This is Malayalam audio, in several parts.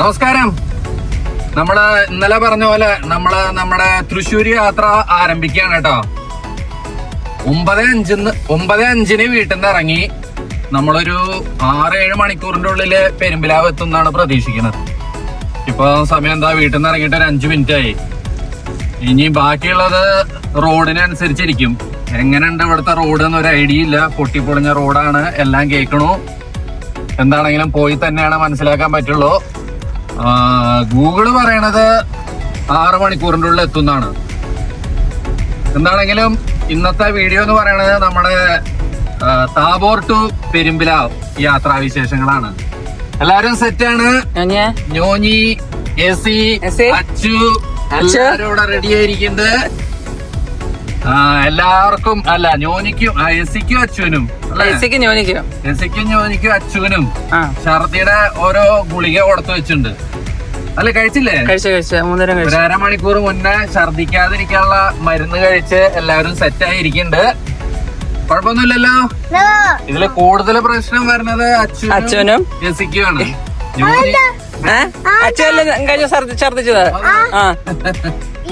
നമസ്കാരം. നമ്മൾ ഇന്നലെ പറഞ്ഞ പോലെ നമ്മൾ നമ്മുടെ തൃശ്ശൂർ യാത്ര ആരംഭിക്കുകയാണ് കേട്ടോ. ഒമ്പത് അഞ്ചിന്ന് ഒമ്പത് അഞ്ചിന് വീട്ടിൽ നിന്ന് ഇറങ്ങി നമ്മളൊരു ആറ് ഏഴ് മണിക്കൂറിന്റെ ഉള്ളിൽ പെരുമ്പിലാവ് എത്തുന്നാണ് പ്രതീക്ഷിക്കുന്നത്. ഇപ്പൊ സമയം എന്താ? വീട്ടിൽ നിന്ന് ഇറങ്ങിയിട്ട് ഒരു അഞ്ചു മിനിറ്റ് ആയി. ഇനി ബാക്കിയുള്ളത് റോഡിനനുസരിച്ചിരിക്കും. എങ്ങനെയുണ്ട് ഇവിടുത്തെ റോഡ് എന്ന് ഒരു ഐഡിയ ഇല്ല. പൊട്ടിപ്പൊളിഞ്ഞ റോഡാണ്. എല്ലാം കേൾക്കണു. എന്താണെങ്കിലും പോയി തന്നെയാണ് മനസ്സിലാക്കാൻ പറ്റുള്ളൂ. ഗൂഗിൾ പറയണത് ആറ് മണിക്കൂറിന്റെ ഉള്ളിൽ എത്തുന്നതാണ്. എന്താണെങ്കിലും ഇന്നത്തെ വീഡിയോ എന്ന് പറയണത് നമ്മുടെ താബോർ ടു പെരുമ്പില യാത്രാവിശേഷങ്ങളാണ്. എല്ലാരും സെറ്റാണ് ആണ്. ഞോഞ്ഞി എ എസി, അച്ചു. എല്ലാരും ഇവിടെ റെഡി ആയിരിക്കുന്നത് എല്ലാവർക്കും അല്ല ഞോനിക്കും ആ, എസിക്കും അച്ഛനും എസിക്കും ഞോനിക്കും ന്യൂനിക്കോ. എസിക്കും ഞോനിക്കും അച്ഛനും ഛർദിയുടെ ഓരോ ഗുളിക കൊടുത്തു വെച്ചിട്ടുണ്ട്. അല്ല കഴിച്ചില്ലേ? കഴിച്ചു കഴിച്ചു. മൂന്നേരം ഒരു അരമണിക്കൂർ മുന്നേ ഛർദിക്കാതിരിക്കാനുള്ള മരുന്ന് കഴിച്ച് എല്ലാവരും സെറ്റ് ആയിരിക്കുന്നുണ്ട്. കുഴപ്പമൊന്നുമില്ലല്ലോ? ഇതിൽ കൂടുതൽ പ്രശ്നം വരുന്നത് അച്ഛനും എസിക്കുമാണ്. അച്ഛനല്ലേ കഴിഞ്ഞ ഛർദിച്ചത്? ആ.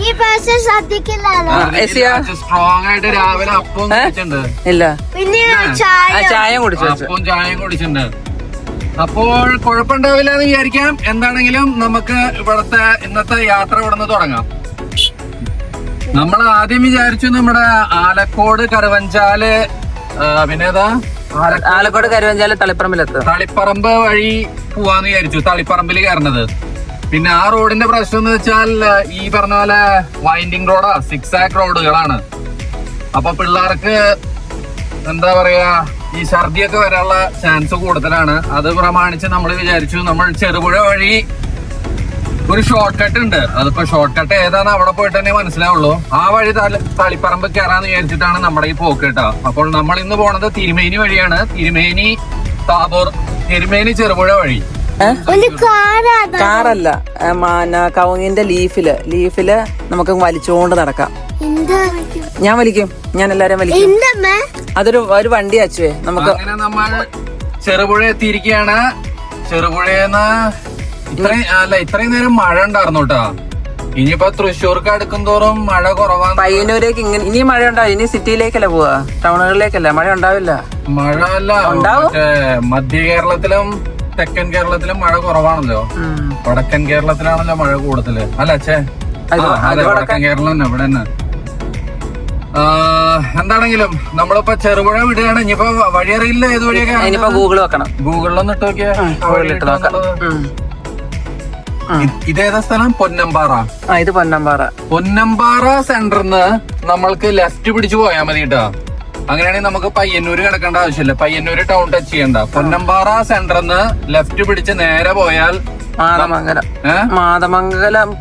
ഈ പ്രാവശ്യം ശ്രദ്ധിക്കില്ലല്ലോ? സ്ട്രോങ് ആയിട്ട് രാവിലെ അപ്പം കുടിച്ചിട്ടുണ്ട്. ഇല്ല. പിന്നെ ആ ചായ ചായ കുടിച്ചു അപ്പവും ചായയും കുടിച്ചിട്ടുണ്ട്. അപ്പോൾ കുഴപ്പമുണ്ടാവില്ല എന്ന് വിചാരിക്കാം. എന്താണെങ്കിലും നമുക്ക് ഇവിടുത്തെ ഇന്നത്തെ യാത്ര ഇവിടുന്ന് തുടങ്ങാം. നമ്മൾ ആദ്യം വിചാരിച്ചു നമ്മുടെ ആലക്കോട് കരുവഞ്ചാൽ വിനേതാ പിന്നെ ഏതാ? ആലക്കോട് കരുവഞ്ചാൽ തളിപ്പറമ്പിലെത്തും. തളിപ്പറമ്പ് വഴി പോവാന്ന് വിചാരിച്ചു. തളിപ്പറമ്പിൽ കയറണത്. പിന്നെ ആ റോഡിന്റെ പ്രശ്നം എന്ന് വെച്ചാൽ ഈ പറഞ്ഞ പോലെ വൈൻഡിങ് റോഡാ സിക്സ് ആക്ക് റോഡുകളാണ് അപ്പൊ പിള്ളേർക്ക് എന്താ പറയാ ഈ ഛർദിയൊക്കെ വരാനുള്ള ചാൻസ് കൂടുതലാണ്. അത് പ്രമാണിച്ച് നമ്മൾ വിചാരിച്ചു നമ്മൾ ചെറുപുഴ വഴി ഒരു ഷോർട്ട് കട്ട് ഉണ്ട്. അതിപ്പോ ഷോർട്ട് കട്ട് ഏതാന്ന് അവിടെ പോയിട്ട് തന്നെ മനസ്സിലാവുള്ളൂ. ആ വഴി തളിപ്പറമ്പ് കയറാന്ന് വിചാരിച്ചിട്ടാണ് നമ്മുടെ ഈ പോക്ക് കേട്ടോ. അപ്പോൾ നമ്മൾ ഇന്ന് പോണത് തിരുമേനി വഴിയാണ്. തിരുമേനി താബോർ തിരുമേനി ചെറുപുഴ വഴി. കാറല്ല. കവുങ്ങിന്റെ ലീഫിൽ. ലീഫിൽ നമുക്ക് വലിച്ചുകൊണ്ട് നടക്കാം. ഞാൻ വലിക്കും. ഞാൻ എല്ലാരും വലിക്കും. അതൊരു ഒരു വണ്ടി അച്ചുവേ നമുക്ക് അങ്ങനെ നമ്മൾ ചെറുപുഴ എത്തിയിരിക്കുകയാണ്. ചെറുപുഴയെന്ന് ഇത്രയും അല്ല ഇത്രയും നേരം മഴ ഉണ്ടായിരുന്നു കേട്ടോ. ഇനിയിപ്പോ തൃശ്ശൂർക്ക് അടുക്കും തോറും മഴ കുറവാണ് പയ്യന്നൂരേക്ക് ഇങ്ങനെ ഇനി മഴ ഉണ്ടാവും ഇനി സിറ്റിയിലേക്കല്ല പോവാ? ടൗണുകളിലേക്കല്ല? മഴ ഉണ്ടാവില്ല. മഴ അല്ല ഉണ്ടാവും. മധ്യ കേരളത്തിലും തെക്കൻ കേരളത്തിലും മഴ കുറവാണല്ലോ. വടക്കൻ കേരളത്തിലാണല്ലോ മഴ കൂടുതൽ. അല്ല അച്ഛേ? അത് വടക്കൻ- കേരളം തന്നെ ഇവിടെ തന്നെ. എന്താണെങ്കിലും നമ്മളിപ്പോ ചെറുപുഴ വിടുകയാണ്. ഇനിയിപ്പോ വഴിയറിയില്ല ഏത് വഴിയൊക്കെ ഗൂഗിൾ വെക്കണം. ഗൂഗിളിലൊന്ന് ഇട്ട് നോക്കിയേ. ഗൂഗിളിൽ ഇട്ട് നോക്കാം. ഇത് ഇതേതാ സ്ഥലം? പൊന്നമ്പാറ. ആ ഇത് പൊന്നമ്പാറ. പൊന്നമ്പാറ സെന്ററിന്ന് നമ്മൾക്ക് ലെഫ്റ്റ് പിടിച്ചു പോയാൽ മതി കേട്ടോ. അങ്ങനെയാണെങ്കിൽ നമുക്ക് പയ്യന്നൂര് കിടക്കേണ്ട ആവശ്യമില്ല. പയ്യന്നൂര് ടൗൺ ടച്ച് ചെയ്യണ്ട. പൊന്നമ്പാറ സെന്ററിൽ നിന്ന് ലെഫ്റ്റ് പിടിച്ച് നേരെ പോയാൽ മാതമംഗലം.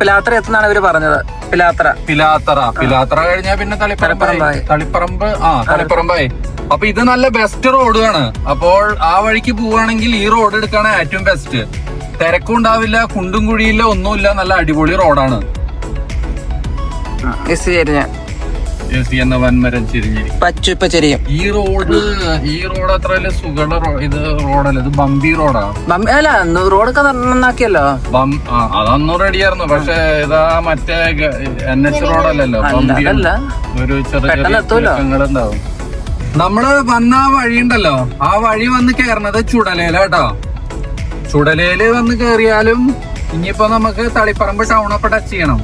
പിലാത്ര എത്തുന്നാണ് ഇവർ പറഞ്ഞത്. പിലാത്ര. പിലാത്ര. പിലാത്ര കഴിഞ്ഞാൽ പിന്നെ തളിപ്പറമ്പായി. തളിപ്പറമ്പായി. തളിപ്പറമ്പ് ആ തളിപ്പറമ്പായി. അപ്പൊ ഇത് നല്ല ബെസ്റ്റ് റോഡാണ് അപ്പോൾ ആ വഴിക്ക് പോവുകയാണെങ്കിൽ ഈ റോഡ് എടുക്കാണ് ഏറ്റവും ബെസ്റ്റ് തിരക്കും ഉണ്ടാവില്ല കുണ്ടും കുഴിയില്ല ഒന്നുമില്ല. നല്ല അടിപൊളി റോഡാണ് ശരി എസ് എന്ന വൻമരം ചിരിഞ്ഞിരി പച്ചു ഇപ്പൊ ചെരിയും. ഈ റോഡ് ഈ റോഡ് അത്ര വലിയ സുഖമുള്ള റോ- ഇത് റോഡല്ല ഇത് ബമ്പി റോഡാ. ബം- അല്ല ന- റോഡൊക്കെ നന്നാക്കിയല്ലോ. ബം ആ അതൊന്നും റെഡിയായിരുന്നു പക്ഷെ ഇതാ മറ്റേ എൻ എച്ച് റോഡല്ലല്ലോ അല്ല, ബമ്പി അതല്ല. ഒരു ചെറിയ പെട്ടെന്ന് എത്തൂലോ? ഉണ്ടാവും നമ്മൾ വന്ന ആ വഴി ഉണ്ടല്ലോ ആ വഴി വന്ന് കേറണത് ചുടലയില കേട്ടോ ചുടലയിൽ വന്ന് കേറിയാലും ഇനിയിപ്പോ നമുക്ക് തളിപ്പറമ്പ് ടൗൺ അപ്പൊ ടച്ച് ചെയ്യണം.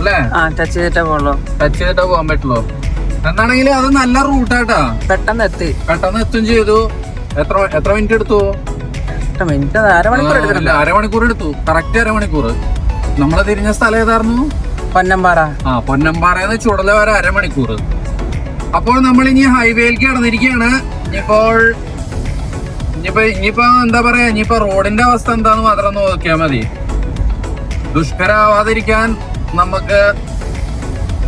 അല്ലേ? ആ ടച്ച് ചെയ്തിട്ടേ പോകുള്ളൂ ടച്ച് ചെയ്തിട്ടേ പോകാൻ പറ്റുള്ളൂ. എന്താണെങ്കിലും അത് നല്ല റൂട്ടാട്ടാ പെട്ടെന്ന് എത്തി. പെട്ടെന്ന് എത്തും ചെയ്തു. എത്ര എത്ര മിനിറ്റ് എടുത്തു? മിനിറ്റ് അരമണിക്കൂർ ഇല്ല, അരമണിക്കൂർ എടുത്തു. കറക്റ്റ് അരമണിക്കൂർ. നമ്മൾ തിരിഞ്ഞ സ്ഥലം ഏതായിരുന്നു? പൊന്നമ്പാറ. ആ പൊന്നമ്പാറയെന്ന് ചുടല വരെ അരമണിക്കൂർ. അപ്പോൾ നമ്മൾ ഇനി ഹൈവേയിലേക്ക് കടന്നിരിക്കുകയാണ്. ഇനിയിപ്പോൾ ഇനിയിപ്പോ ഇനിയിപ്പോ എന്താ പറയാ? ഇനിയിപ്പോ റോഡിന്റെ അവസ്ഥ എന്താന്ന് മാത്രം നോക്കിയാൽ മതി. ദുഷ്കരാവാതിരിക്കാൻ നമുക്ക്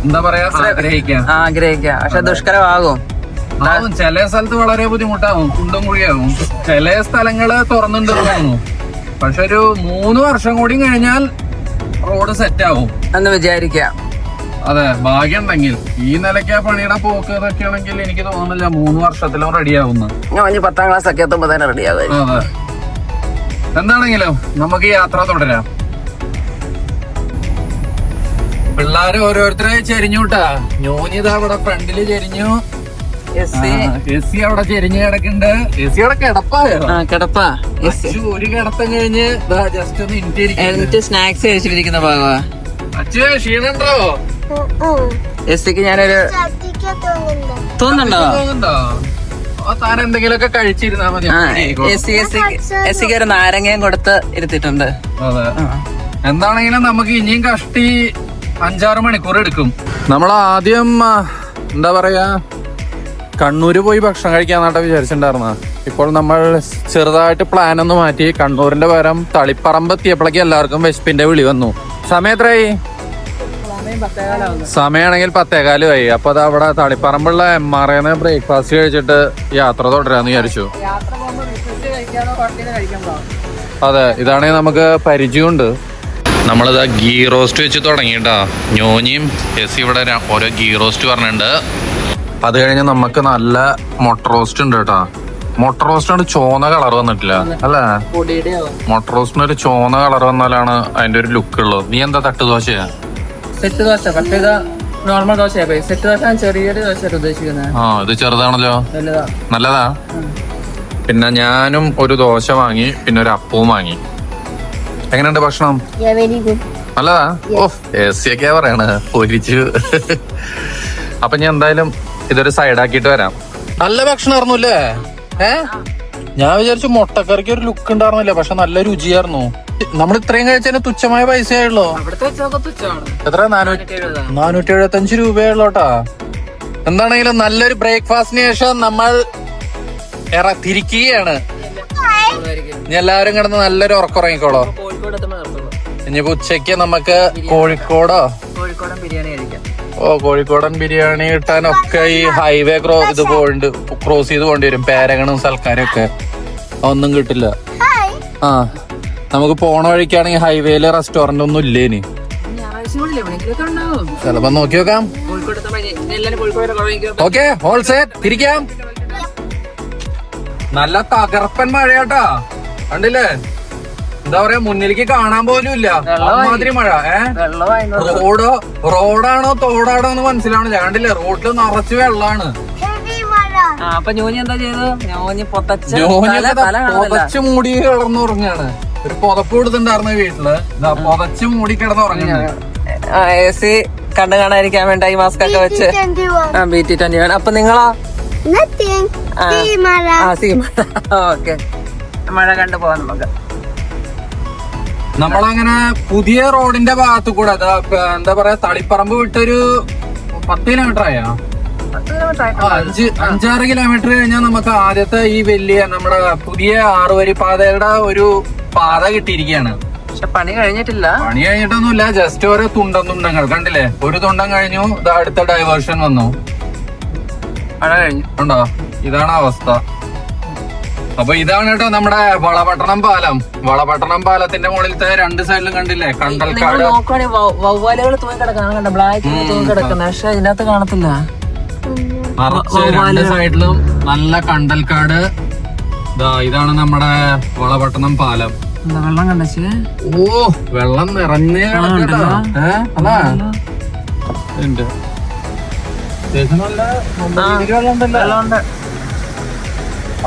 എന്താ പറയാ ആഗ്രഹിക്കാം. ആഗ്രഹിക്കാം. പക്ഷെ ദുഷ്കരമാകും. ആവും ചില സ്ഥലത്ത് വളരെ ബുദ്ധിമുട്ടാവും കുണ്ടും കുഴിയാവും. ചില സ്ഥലങ്ങൾ തുറന്നുണ്ട് തോന്നുന്നു പക്ഷെ ഒരു മൂന്ന് വർഷം കൂടി കഴിഞ്ഞാൽ റോഡ് സെറ്റ് ആവും എന്ന് വിചാരിക്കാം. അതെ ഭാഗ്യം ഉണ്ടെങ്കിൽ ഈ നിലയ്ക്ക് ആ പണിയുടെ പോക്ക് ഇതൊക്കെ ആണെങ്കിൽ എനിക്ക് തോന്നുന്നില്ല മൂന്ന് വർഷത്തിലും റെഡി ആവുന്നു ഞാൻ ഇനി പത്താം ക്ലാസ് ഒക്കെ എത്തുമ്പോ തന്നെ റെഡിയാകും അതെ. എന്താണെങ്കിലും നമുക്ക് യാത്ര തുടരാം. പിള്ളേര് ഓരോരുത്തരെ ചെരിഞ്ഞുട്ടാ. ഞോനിതാ അവിടെ ഫ്രണ്ടിൽ ചെരിഞ്ഞു. എസ് അവിടെ ചെരിഞ്ഞ് കിടക്കുന്നുണ്ട്. എസ് അവിടെ കിടപ്പായോ കിടപ്പാ. ഒരു കിടത്തം കഴിഞ്ഞ് ജസ്റ്റ് ഒന്ന് എന്നിട്ട് സ്നാക്സ് കഴിച്ചിട്ടിരിക്കുന്ന ഭാഗവാ. അച്ചു ക്ഷീണുണ്ടോ എസ് ഞാനൊരു തോന്നുന്നുണ്ട്? തോന്നുന്നുണ്ടോ? താൻ എന്തെങ്കിലുമൊക്കെ കഴിച്ചിരുന്നാ മതി. ആ അപ്പൊ ശരിയായിക്കോളും. എസ് സി എസ് സിക്ക് എസ് സിക്ക് ഒരു നാരങ്ങയും കൊടുത്ത് ഇരുത്തിട്ടുണ്ട് എന്താണെങ്കിലും നമുക്ക് ഇനിയും കഷ്ടി അഞ്ചാറ് മണിക്കൂർ എടുക്കും. നമ്മൾ ആദ്യം എന്താ പറയാ കണ്ണൂര് പോയി ഭക്ഷണം കഴിക്കാന്നാട്ടെ വിചാരിച്ചിട്ടുണ്ടായിരുന്ന. ഇപ്പോൾ നമ്മൾ ചെറുതായിട്ട് പ്ലാൻ ഒന്ന് മാറ്റി കണ്ണൂരിന്റെ പകരം തളിപ്പറമ്പ് എത്തിയപ്പോഴേക്ക് എല്ലാവർക്കും വിശപ്പിന്റെ വിളി വന്നു. സമയം എത്രയായി? സമയമാണെങ്കിൽ പത്തേകാലുമായി അപ്പൊ അത് അവിടെ തളിപ്പറമ്പുള്ള എം ആർ എന്ന് ബ്രേക്ക്ഫാസ്റ്റ് കഴിച്ചിട്ട് യാത്ര തുടരാന്ന് വിചാരിച്ചു. അതെ ഇതാണെങ്കിൽ നമുക്ക് പരിചയമുണ്ട്. നമ്മളിതാ ഗീ റോസ്റ്റ് വെച്ച് തുടങ്ങിട്ടാ ഞോനിയും എസ് ഇവിടെ ഓരോ ഗീ റോസ്റ്റ് പറഞ്ഞിട്ടുണ്ട്. അപ്പൊ അത് കഴിഞ്ഞ് നമുക്ക് നല്ല മൊട്ട റോസ്റ്റ് ഉണ്ട് കേട്ടോ. മൊട്ട റോസ്റ്റിനൊരു ചോന്ന കളർ വന്നിട്ടില്ല അല്ലേ? മൊട്ട റോസ്റ്റിന് ഒരു ചോന്ന കളർ വന്നാലാണ് അതിന്റെ ഒരു ലുക്ക് ഉള്ളത്. നീ എന്താ തട്ട് ദോശയാ സെറ്റ് ദോശ പക്ഷേ ഇത് നോർമൽ ദോശയാ. സെറ്റ് ദോശ ചെറിയൊരു ദോശ ഉദ്ദേശിക്കുന്നത് ആ ഇത് ചെറുതാണല്ലോ? നല്ലതാ? പിന്നെ ഞാനും ഒരു ദോശ വാങ്ങി പിന്നെ ഒരു അപ്പവും വാങ്ങി. എങ്ങനെയുണ്ട് ഭക്ഷണം? നല്ലതാ? ഓ എ സി ഒക്കെ പറയണ. പൊരിച്ചു അപ്പൊ ഞാൻ എന്തായാലും ഇതൊരു സൈഡ് സൈഡാക്കിട്ട് വരാം. നല്ല ഭക്ഷണമായിരുന്നു അല്ലേ? ഏ? ഞാൻ വിചാരിച്ചു മുട്ടക്കറിക്ക് ഒരു ലുക്ക് ഉണ്ടായിരുന്നില്ല പക്ഷെ നല്ല രുചിയായിരുന്നു. നമ്മൾ ഇത്രയും കഴിച്ചതിന് തുച്ഛമായ പൈസയായുള്ളൂ? എത്ര? നാനൂറ്റി എഴുപത്തി അഞ്ച് രൂപയുള്ളൂട്ടാ എന്താണെങ്കിലും നല്ലൊരു ബ്രേക്ക്ഫാസ്റ്റിന് ശേഷം നമ്മൾ ഇറ തിരിക്കുകയാണ്. എല്ലാവരും കിടന്ന് നല്ലൊരു ഉറക്കുറങ്ങിക്കോളോ ഇനിയിപ്പോ ഉച്ചയ്ക്ക് നമുക്ക് കോഴിക്കോടോ? കോഴിക്കോടൻ ബിരിയാണി കഴിക്കാം ഓ കോഴിക്കോടൻ ബിരിയാണി കിട്ടാനൊക്കെ ഈ ഹൈവേ ക്രോ ഇത് പോയിണ്ട്. ക്രോസ് ചെയ്ത് പോകേണ്ടി വരും. പേരകണും സൽക്കാരും ഒക്കെ ഒന്നും കിട്ടില്ല ആ നമുക്ക് പോണ വഴിക്കാണെങ്കിൽ ഹൈവേയിൽ റെസ്റ്റോറന്റ് ഒന്നും ഇല്ലേ ഇനി ചിലപ്പോ നോക്കി നോക്കാം. Okay whole set. തിരിക്കാം. നല്ല തകർപ്പൻ മഴയാട്ടാ. കണ്ടില്ലേ? എന്താ പറയാ മുന്നിലേക്ക് കാണാൻ പോലും ഇല്ല. മാതിരി മഴ ഏഹ് റോഡ് റോഡോ റോഡാണോ തോടാണോ എന്ന് മനസ്സിലാവണില്ല. ഞാണ്ടില്ല റോഡിൽ നിറച്ച് വെള്ളാണ്. ഹെവി മഴ. ആ അപ്പൊ ഞോനി എന്താ ചെയ്തു ഞോനി പൊത്തച്ച് പുതച്ച് മൂടി കിടന്നുറങ്ങാണ് ഒരു പുതപ്പ് കൊടുത്തിണ്ടായിരുന്നു വീട്ടിൽ. ഇതാ പുതച്ച് മൂടി കിടന്നുറങ്ങാണ് എ സി കണ്ടു കാണാതിരിക്കാൻ വേണ്ട ഈ മാസ്ക് ഒക്കെ വെച്ച്. ആ ബി ടി ട്വന്റി വൺ അപ്പൊ നിങ്ങളോ? ഓക്കെ. മഴ കണ്ടു പോവാം നമുക്ക്. നമ്മളങ്ങനെ പുതിയ റോഡിന്റെ ഭാഗത്ത് കൂടെ അതാ എന്താ പറയാ തളിപ്പറമ്പ് വിട്ടൊരു പത്ത് കിലോമീറ്റർ ആയോ? അഞ്ച് അഞ്ചാറ് കിലോമീറ്റർ കഴിഞ്ഞാൽ നമുക്ക് ആദ്യത്തെ ഈ വലിയ നമ്മുടെ പുതിയ ആറുവരി പാതയുടെ ഒരു പാത കിട്ടിയിരിക്കുകയാണ് പക്ഷെ പണി കഴിഞ്ഞിട്ടില്ല. പണി കഴിഞ്ഞിട്ടൊന്നുമില്ല ജസ്റ്റ് ഓരോ തുണ്ടം തുണ്ടങ്ങൾ. കണ്ടില്ലേ? ഒരു തുണ്ടം കഴിഞ്ഞു അടുത്ത ഡൈവേർഷൻ വന്നു. മഴ കഴിഞ്ഞു. ഉണ്ടോ? ഇതാണ് അവസ്ഥ. അപ്പൊ ഇതാണ് കേട്ടോ നമ്മുടെ വളപട്ടണം പാലം. വളപട്ടണം പാലത്തിന്റെ മുകളിലത്തെ രണ്ട് സൈഡിലും കണ്ടില്ലേ? കണ്ടൽക്കാട് വവ്വാലുകൾ തൂങ്ങി കിടക്കാൻ കണ്ട? ബ്ലാക്ക് തൂങ്ങി കിടക്കുന്നത് പക്ഷെ ഇതിനകത്ത് കാണത്തില്ല. നിറച്ച് രണ്ട് സൈഡിലും നല്ല കണ്ടൽക്കാട് ഇതാണ് നമ്മുടെ വളപട്ടണം പാലം. വെള്ളം കണ്ടേ ഓ വെള്ളം നിറഞ്ഞേ കിടക്കട്ടോ. ഏഹ് അതാ.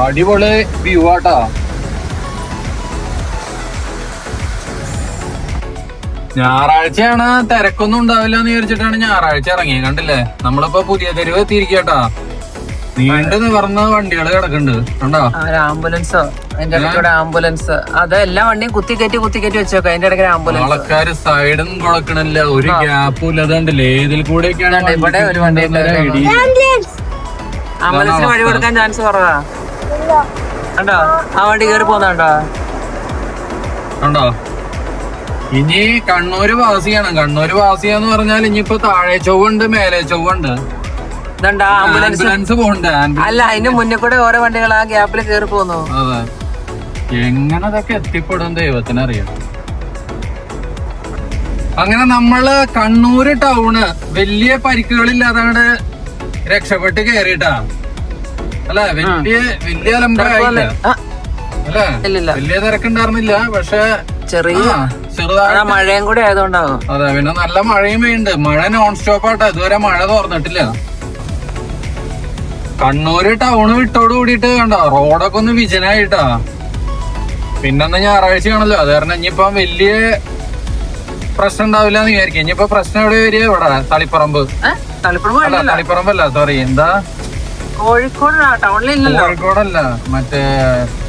അടിപൊളി വ്യൂ ആട്ടാ. ഞായറാഴ്ചയാണ് തിരക്കൊന്നും ഉണ്ടാവില്ല എന്ന് വിചാരിച്ചിട്ടാണ് ഞായറാഴ്ച ഇറങ്ങി കണ്ടില്ലേ? നമ്മളിപ്പോ പുതിയ തെരുവ് എത്തിയിരിക്കട്ടാ നീണ്ടു നിവർന്ന വണ്ടികൾ കിടക്കുന്നുണ്ട് കണ്ടോ? ആംബുലൻസ് ആംബുലൻസോ? അതിന്റെ ഇടയ്ക്കൂടെ ആംബുലൻസ്. അത് എല്ലാ വണ്ടിയും കുത്തി കയറ്റി കുത്തി കയറ്റി വെച്ചേക്കോ. അതിന്റെ ഇടയ്ക്ക് ആംബുലൻസ്. ആൾക്കാർ സൈഡും കൊടുക്കണില്ല ഒരു ഗ്യാപ്പും ഇല്ലാതെ ഏതിൽ ഇതാണ്ട് ഇവിടെ ഒരു വണ്ടി ആംബുലൻസിന് വഴി കൊടുക്കാൻ ചാൻസ് കുറവാ. കണ്ടോ? ആ വണ്ടി കയറി പോകുന്നുണ്ടോ കണ്ടോ? ഇനി കണ്ണൂര് വാസിയാണ് കണ്ണൂര് വാസിയാന്ന് പറഞ്ഞാൽ ഇനിയിപ്പോ താഴെ ചൊവ്വുണ്ട് മേലെ ചൊവ്വുണ്ട്. ആംബുലൻസ് പോണ്ട് അല്ല അതിന് മുന്നേ കൂടെ ഓരോ വണ്ടികൾ ആ ഗ്യാപ്പിൽ കയറി പോന്നു അതെ. എങ്ങനെ അതൊക്കെ എത്തിപ്പെടും ദൈവത്തിനറിയാം. അങ്ങനെ നമ്മൾ കണ്ണൂര് ടൗണ് വലിയ പരിക്കുകളില്ലാതെ രക്ഷപ്പെട്ട് കേറിട്ടാ അല്ല വലിയ വലിയ അലമ്പായില്ല ഇല്ലില്ല. വലിയ തിരക്കുണ്ടായിരുന്നില്ല പക്ഷെ ചെറിയ ചെറുതായി മഴയും കൂടെ ആയതുകൊണ്ടാവും. അതെ പിന്നെ നല്ല മഴയും പെയ്യുണ്ട് മഴ നോൺ സ്റ്റോപ്പ് ആട്ടോ. ഇതുവരെ മഴ തോർന്നിട്ടില്ല. കണ്ണൂര് ടൗണ് വിട്ടോട് കൂടിയിട്ട് കണ്ടോ? റോഡൊക്കെ ഒന്ന് വിജനായിട്ടാ. പിന്നന്ന് ഞായറാഴ്ചയാണല്ലോ. അത് കാരണം ഇനിയിപ്പം വലിയ പ്രശ്നം ഉണ്ടാവില്ല എന്ന് വിചാരിക്കും ഇനിയിപ്പോ പ്രശ്നം എവിടെ വരിക? ഇവിടെ തളിപ്പറമ്പ്. തളിപ്പറമ്പ് തളിപ്പറമ്പല്ല സോറി എന്താ? കോഴിക്കോട് കോഴിക്കോടല്ല മറ്റേ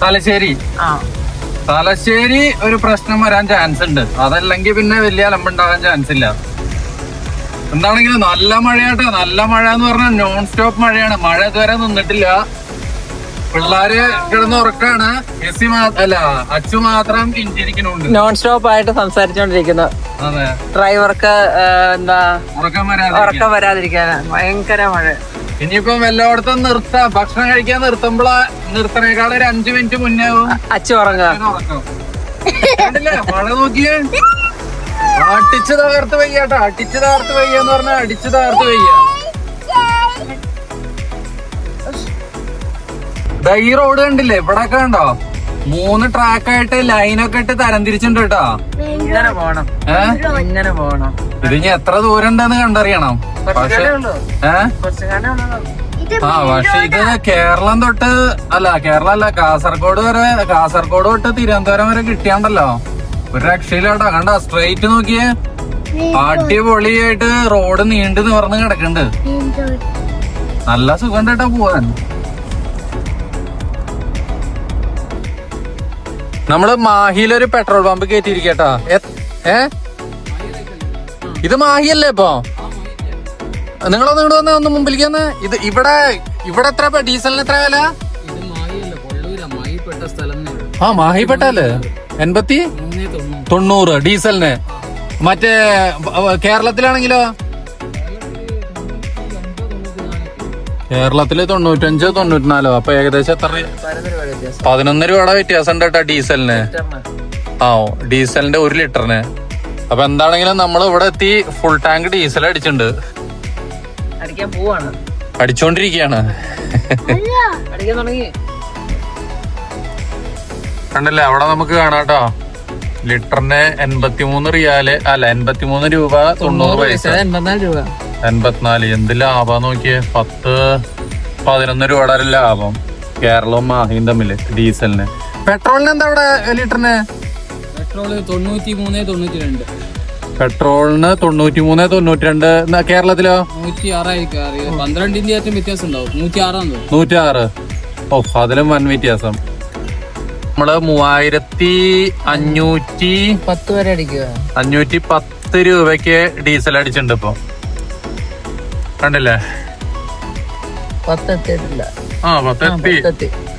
തലശ്ശേരി. ആ. തലശ്ശേരി ഒരു പ്രശ്നം വരാൻ ചാൻസ് ഉണ്ട്. അതല്ലെങ്കിൽ പിന്നെ വലിയ അലമ്പുണ്ടാകാൻ ചാൻസ് ഇല്ല. എന്താണെങ്കിലും നല്ല മഴയാട്ടോ. നല്ല മഴ എന്ന് പറഞ്ഞാൽ നോൺ സ്റ്റോപ്പ് മഴയാണ്. മഴ ഇതുവരെ നിന്നിട്ടില്ല. പിള്ളാര് കിടന്ന് ഉറക്കാണ് എസി അല്ല അച്ചു മാത്രം ഇഞ്ചിരിക്കണുണ്ട് നോൺ സ്റ്റോപ്പ് ആയിട്ട് സംസാരിച്ചോണ്ടിരിക്കുന്നു. അതെ. ഡ്രൈവർക്ക് എന്താ ഉറക്കം വരാതിരിക്കാൻ. ഭയങ്കര മഴ. ഇനിയിപ്പം എല്ലായിടത്തും നിർത്താം. ഭക്ഷണം കഴിക്കാൻ നിർത്തുമ്പോളാ നിർത്തണേക്കാൾ ഒരു അഞ്ചു മിനിറ്റ് മുന്നേ അച്ഛൻ? മഴ നോക്കിയേ? അടിച്ചു തകർത്ത് വയ്യാട്ടോ അടിച്ചു തകർത്ത് വയ്യാന്ന് പറഞ്ഞാൽ അടിച്ചു തകർത്ത് വയ്യ. ഈ റോഡ് കണ്ടില്ലേ? ഇവിടെ ഒക്കെ കണ്ടോ? മൂന്ന് ട്രാക്കായിട്ട് ലൈനൊക്കെ ഇട്ട് തരംതിരിച്ചിട്ടുണ്ട് കേട്ടോ. ഇങ്ങനെ പോണം. ഇങ്ങനെ പോണം. ഇത് ഇനി എത്ര ദൂരം ഉണ്ടെന്ന് കണ്ടറിയണം. പക്ഷെ ഉള്ളൂ. ആ പക്ഷെ ഇത് കേരളം തൊട്ട് അല്ല കേരളം അല്ല കാസർഗോഡ് വരെ കാസർഗോഡ് തൊട്ട് തിരുവനന്തപുരം വരെ കിട്ടിയാണ്ടല്ലോ. ഒരു രക്ഷയിലോട്ടോ കണ്ട സ്ട്രെയിറ്റ് നോക്കിയേ. അടിപൊളിയായിട്ട് റോഡ് നീണ്ടു നിവർന്ന് കിടക്കുന്നുണ്ട് നല്ല സുഖം കേട്ടോ പോവാൻ. നമ്മൾ മാഹിയിലൊരു പെട്രോൾ പമ്പ് കയറ്റിയിരിക്കട്ടോ ഏ? ഇത് മാഹിയല്ലേ ഇപ്പൊ? നിങ്ങളൊന്ന് ഇവിടെ വന്ന ഒന്ന് മുമ്പിലേക്ക് വന്ന്. ഇത് ഇവിടെ ഇവിടെ എത്ര ഡീസലിന് എത്ര വില? ആ മാഹിപ്പെട്ടല്ലേ എൺപത്തി? തൊണ്ണൂറ്. ഡീസലിന്. മറ്റേ കേരളത്തിലാണെങ്കിലോ? കേരളത്തിൽ തൊണ്ണൂറ്റഞ്ച് തൊണ്ണൂറ്റിനാലോ? അപ്പൊ ഏകദേശം എത്ര പതിനൊന്ന് രൂപയുടെ വ്യത്യാസം ഉണ്ട് കേട്ടോ ഡീസലിന്. ആ ഡീസലിന്റെ ഒരു ലിറ്ററിന്. അപ്പൊ എന്താണെങ്കിലും നമ്മൾ ഇവിടെ എത്തി ഫുൾ ടാങ്ക് ഡീസൽ അടിച്ചിട്ടുണ്ട്. തുടങ്ങി. കണ്ടല്ലേ അവിടെ നമുക്ക് കാണാട്ടോ ലിറ്ററിന് എൺപത്തിമൂന്ന് റിയാൽ അല്ല എൺപത്തിമൂന്ന് രൂപ തൊണ്ണൂറ് പൈസ എൺപത്തിനാല് രൂപ. എൺപത്തിനാല്. എന്ത് ലാഭം നോക്കിയേ? പത്ത് പതിനൊന്ന് രൂപയുടെ ഒരു ലാഭം. കേരളവും മാഹിയും തമ്മിൽ ഡീസലിന്. പെട്രോളിന് എന്താ ഇവിടെ ലിറ്ററിന് പെട്രോൾ തൊണ്ണൂറ്റി മൂന്ന് തൊണ്ണൂറ്റി രണ്ട് പെട്രോളിന് തൊണ്ണൂറ്റി മൂന്ന് തൊണ്ണൂറ്റി രണ്ട് കേരളത്തിലോ നൂറ്റി ആറായിരിക്കും പന്ത്രണ്ടിന്റെ ഏറ്റവും വ്യത്യാസം ഉണ്ടാവും നൂറ്റി ആറാന്ന് നൂറ്റി ആറ് ഓ അതിലും വൻ വ്യത്യാസം. നമ്മൾ മൂവായിരത്തി അഞ്ഞൂറ്റി പത്ത് വരെ അടിക്കുക അഞ്ഞൂറ്റി പത്ത് രൂപയ്ക്ക് ഡീസൽ അടിച്ചിട്ടുണ്ട് ഇപ്പൊ. കണ്ടില്ലേ ആ പത്തെത്തി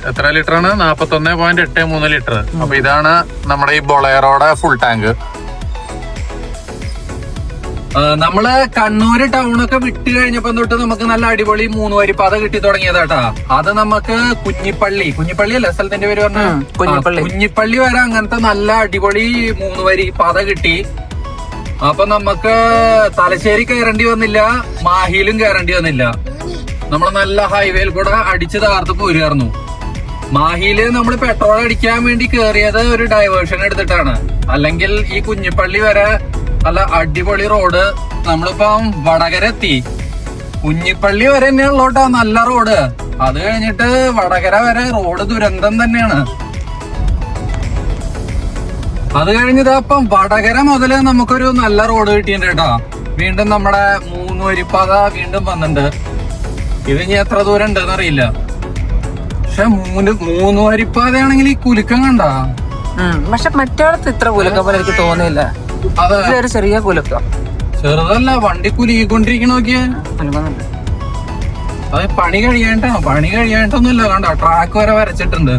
എത്ര ലിറ്റർ ആണ് നാപ്പത്തി ഒന്ന് പോയിന്റ് എട്ട് മൂന്ന് ലിറ്റർ. അപ്പൊ ഇതാണ് നമ്മുടെ ഈ ബൊളേറോടെ ഫുൾ ടാങ്ക് നമ്മൾ കണ്ണൂര് ടൗൺ ഒക്കെ വിട്ട് കഴിഞ്ഞപ്പോ തൊട്ട് നമുക്ക് നല്ല അടിപൊളി മൂന്ന് വരി പാത കിട്ടി തുടങ്ങിയതാട്ടാ. അത് നമുക്ക് കുഞ്ഞിപ്പള്ളി. കുഞ്ഞിപ്പള്ളി അല്ലേ? സ്ഥലത്തിന്റെ പേര് പറഞ്ഞ കുഞ്ഞിപ്പള്ളി. കുഞ്ഞിപ്പള്ളി വരെ അങ്ങനത്തെ നല്ല അടിപൊളി മൂന്ന് വരി പാത കിട്ടി. അപ്പൊ നമുക്ക് തലശ്ശേരി കയറേണ്ടി വന്നില്ല മാഹിയിലും കയറേണ്ടി വന്നില്ല. നമ്മൾ നല്ല ഹൈവേയിൽ കൂടെ അടിച്ച് താർത്ത് പോരുമായിരുന്നു മാഹിയിൽ നമ്മൾ പെട്രോൾ അടിക്കാൻ വേണ്ടി കേറിയത് ഒരു ഡൈവേർഷൻ എടുത്തിട്ടാണ്. അല്ലെങ്കിൽ ഈ കുഞ്ഞിപ്പള്ളി വരെ നല്ല അടിപൊളി റോഡ് നമ്മളിപ്പം വടകര എത്തി കുഞ്ഞിപ്പള്ളി വരെ തന്നെയുള്ളോട്ടാ നല്ല റോഡ് അത് കഴിഞ്ഞിട്ട് വടകര വരെ റോഡ് ദുരന്തം തന്നെയാണ്. അത് കഴിഞ്ഞത് അപ്പം വടകര മുതൽ നമുക്കൊരു നല്ല റോഡ് കിട്ടിയിട്ടുണ്ട് കേട്ടോ. വീണ്ടും നമ്മുടെ മൂന്ന് വരിപ്പാത വീണ്ടും വന്നിട്ടുണ്ട്. ഇത് ഇനി എത്ര ദൂരം ഉണ്ടെന്ന് അറിയില്ല. പക്ഷെ മൂന്ന് മൂന്ന് വരിപ്പാതയാണെങ്കിൽ ഈ കുലുക്കം കണ്ട? പക്ഷെ മറ്റേടത്ത് ഇത്ര കുലുക്കം പോലെ എനിക്ക് തോന്നിയില്ല. അതൊരു ചെറിയ കുലുക്കം. ചെറുതല്ല വണ്ടി കുലുകൊണ്ടിരിക്കണ നോക്കിയേ. അത് പണി കഴിയാണ്ടാണ് പണി കഴിയാണ്ടൊന്നുമില്ല കണ്ടോ? ട്രാക്ക് വരെ വരച്ചിട്ടുണ്ട്.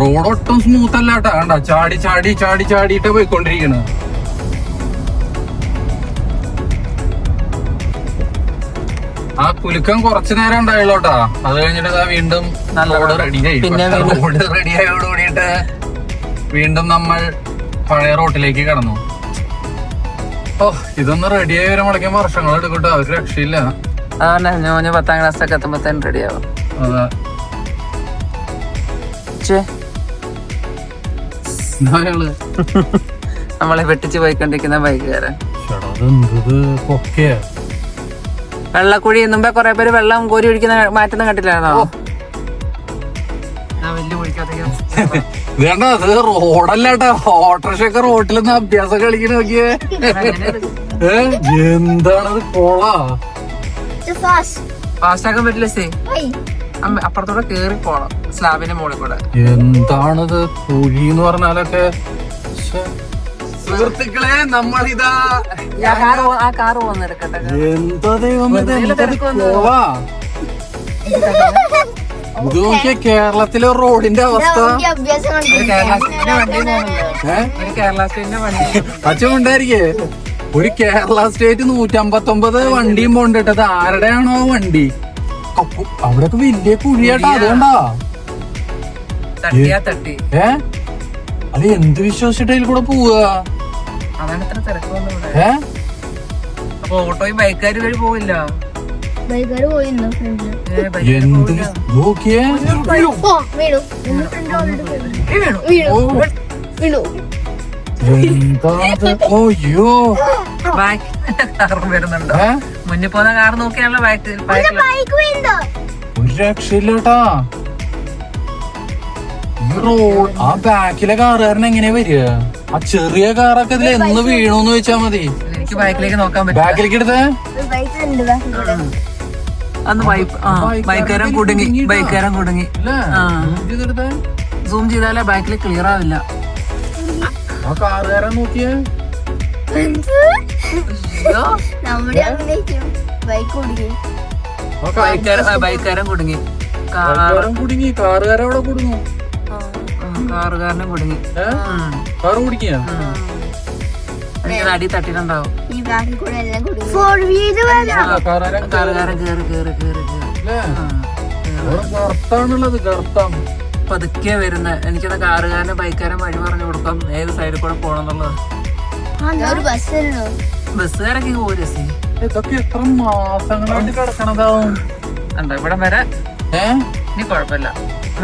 റോഡ് ഒട്ടും സ്മൂത്ത് അല്ല കേട്ടോ കണ്ട ചാടി ചാടി ചാടി ചാടിയിട്ട് പോയിക്കൊണ്ടിരിക്കണ ആ കുലുക്കം കുറച്ചു നേരം ഉണ്ടായുള്ളൂട്ടാ. അത് കഴിഞ്ഞിട്ട് വീണ്ടും റോഡ് റെഡി ആയി. റോഡ് റെഡി കൂടിയിട്ട് വീണ്ടും നമ്മൾ പഴയ റോട്ടിലേക്ക് കടന്നു. ഓ ഇതൊന്ന് റെഡിയായി വരുമ്പോഴേക്കും വർഷങ്ങൾ എടുക്കട്ടോ. അവർക്ക് രക്ഷയില്ല. പത്താം ക്ലാസ് ഒക്കെ എത്തുമ്പോ റെഡിയാവും അതെ. ചേ നമ്മളെ വെട്ടിച്ച് പോയിക്കൊണ്ടിരിക്കുന്ന ബൈക്കുകാരൻ വെള്ളക്കുഴി മുമ്പേ കുറെ പേര് വെള്ളം കോരി ഒഴിക്കുന്ന മാറ്റുന്ന കുഴിക്കകത്തേക്ക് ഇതേണ്ട അത് റോഡല്ലാട്ടാ. ഓട്ടോറിക്ഷയൊക്കെ റോട്ടിൽ നിന്ന് അഭ്യാസം കളിക്കണ നോക്കിയേ? എന്താണത്? കൊളാ. ഫാസ്റ്റ് ആക്കാൻ പറ്റില്ല സേ അപ്പുറത്തൂടെ കേറി പോണം സ്ലാബിന്റെ മുകളിൽ കൂടെ. എന്താണത്? എന്ന് പറഞ്ഞാലൊക്കെ. സുഹൃത്തുക്കളെ നമ്മൾ പോ- ആ കാറ് പോന്നെടുക്കട്ടെ എന്താ ദൈവം ഇത്? നോക്കിയ കേരളത്തിലെ റോഡിന്റെ അവസ്ഥ. അച്ഛണ്ടായിരിക്കേ അഭ്യാസം ഒരു കേരള സ്റ്റേറ്റിന്റെ വണ്ടി പോകുന്നുണ്ട് ഏ? ഒരു കേരള സ്റ്റേറ്റിന്റെ വണ്ടി അച്ഛൻ ഉണ്ടായിരിക്കേ? ഒരു കേരള സ്റ്റേറ്റ് നൂറ്റമ്പത്തൊമ്പത് വണ്ടിയും പോണ്ടിട്ടത് ആരുടെയാണോ ആ വണ്ടി? അവിടെയൊക്കെ വലിയ കുഴിയാട്ടാ അതുകൊണ്ടാ. തട്ടിയാ തട്ടി. ഏ? അത് എന്ത് വിശ്വസിച്ചിട്ട് അതിൽ കൂടെ പോവുക അതാണ് ഇത്ര തിരക്കൊന്നും ഇവിടെ. ഏ? അപ്പൊ ഓട്ടോയും ബൈക്കാരും വഴി പോവില്ല? എന്ത് നോക്കിയേ എന്താ? ഓയ്യോ വരുന്നുണ്ടോ? ഏ? മുന്നിൽ പോകുന്ന കാർ നോക്കിയാണല്ലോ ബാക്ക് ബാക്കിൽ ബൈക്ക് വീണ്ടോ ഒരു രക്ഷയില്ലട്ടാ. ഈ റോഡ് ആ ബാക്കിലെ കാറുകാരൻ എങ്ങനെയാ വരിക? ആ ചെറിയ കാറൊക്കെ ഇതിൽ എന്ന് വീണോന്ന് വെച്ചാ മതി. എനിക്ക് ബാക്കിലേക്ക് നോക്കാൻ പറ്റും ബാക്കിലേക്ക് എടുത്തേ? അന്ന് ബൈക്ക് ആ ബൈക്കുകാരൻ കുടുങ്ങി ബൈക്കുകാരൻ കുടുങ്ങി. സൂം ചെയ്താലേ ബാക്കിൽ ക്ലിയർ ആവില്ല. ആ കാറുകാരൻ നോക്കിയേ? നമ്മുടെ ബൈക്ക് ബൈക്കുകാരൻ കുടുങ്ങി. കാറുകാരൻ കുടുങ്ങി കാറുകാരൻ അവിടെ കുടുങ്ങും. ആ, കാറുകാരനും കുടുങ്ങി. ഏ? കാറ് കുടുങ്ങിയാ. അടി തട്ടിട്ടുണ്ടാവും. കാറുകാരൻ കാറുകാരൻ കേറി കേറി കേറി ഗർത്താണുള്ളത് ഗർത്തം. പതുക്കെ വരുന്ന എനിക്കത് കാറുകാരനും ബൈക്കുകാരൻ വഴി പറഞ്ഞു കൊടുക്കാം. ഏത് സൈഡിൽ കൂടെ പോകണം എന്നുള്ളത് ബസ്സുകാരൊക്കെ പോരും സി. ഇതൊക്കെ എത്ര മാസങ്ങളായിട്ട് കിടക്കണതാവും. ഉണ്ടോ ഇവിടെ വരെ ഇനി കുഴപ്പമില്ല.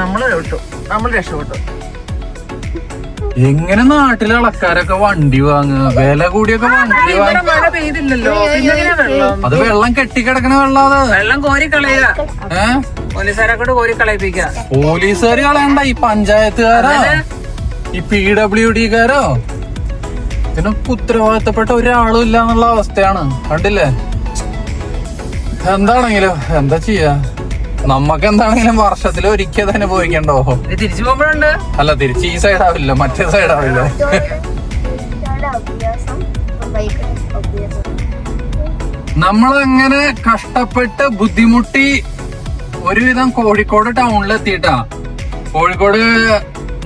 നമ്മൾ വിട്ടു. നമ്മൾ രക്ഷപ്പെട്ടു. എങ്ങനെ നാട്ടിലെ ആൾക്കാരൊക്കെ വണ്ടി വാങ്ങുക? വില കൂടിയൊക്കെ വണ്ടി മഴ പെയ്തില്ലല്ലോ. പിന്നെ വെള്ളം? അത് വെള്ളം കെട്ടിക്കിടക്കണ വെള്ളം അത് വെള്ളം കോരി കളയുക. പോലീസുകാരെ കോരി കളയിപ്പിക്കുക. പോലീസുകാർ കളയണ്ട ഈ പഞ്ചായത്തുകാരോ? ഈ പി ഡബ്ല്യു ഡിക്കാരോ ഇതിനൊക്കെ ഉത്തരവാദിത്തപ്പെട്ട ഒരാളും ഇല്ല എന്നുള്ള അവസ്ഥയാണ്. കണ്ടില്ലേ? എന്താണെങ്കിലും എന്താ ചെയ്യാ? നമ്മക്ക് എന്താണെങ്കിലും വർഷത്തിൽ ഒരിക്കൽ തന്നെ പോയിക്കണ്ടോ? തിരിച്ചു പോകുമ്പോഴുണ്ട്. അല്ല തിരിച്ച് ഈ സൈഡ് ആവില്ല മറ്റേ സൈഡ് ആവില്ല. നമ്മളങ്ങനെ കഷ്ടപ്പെട്ട് ബുദ്ധിമുട്ടി ഒരുവിധം കോഴിക്കോട് ടൗണിൽ എത്തിയിട്ടാ കോഴിക്കോട്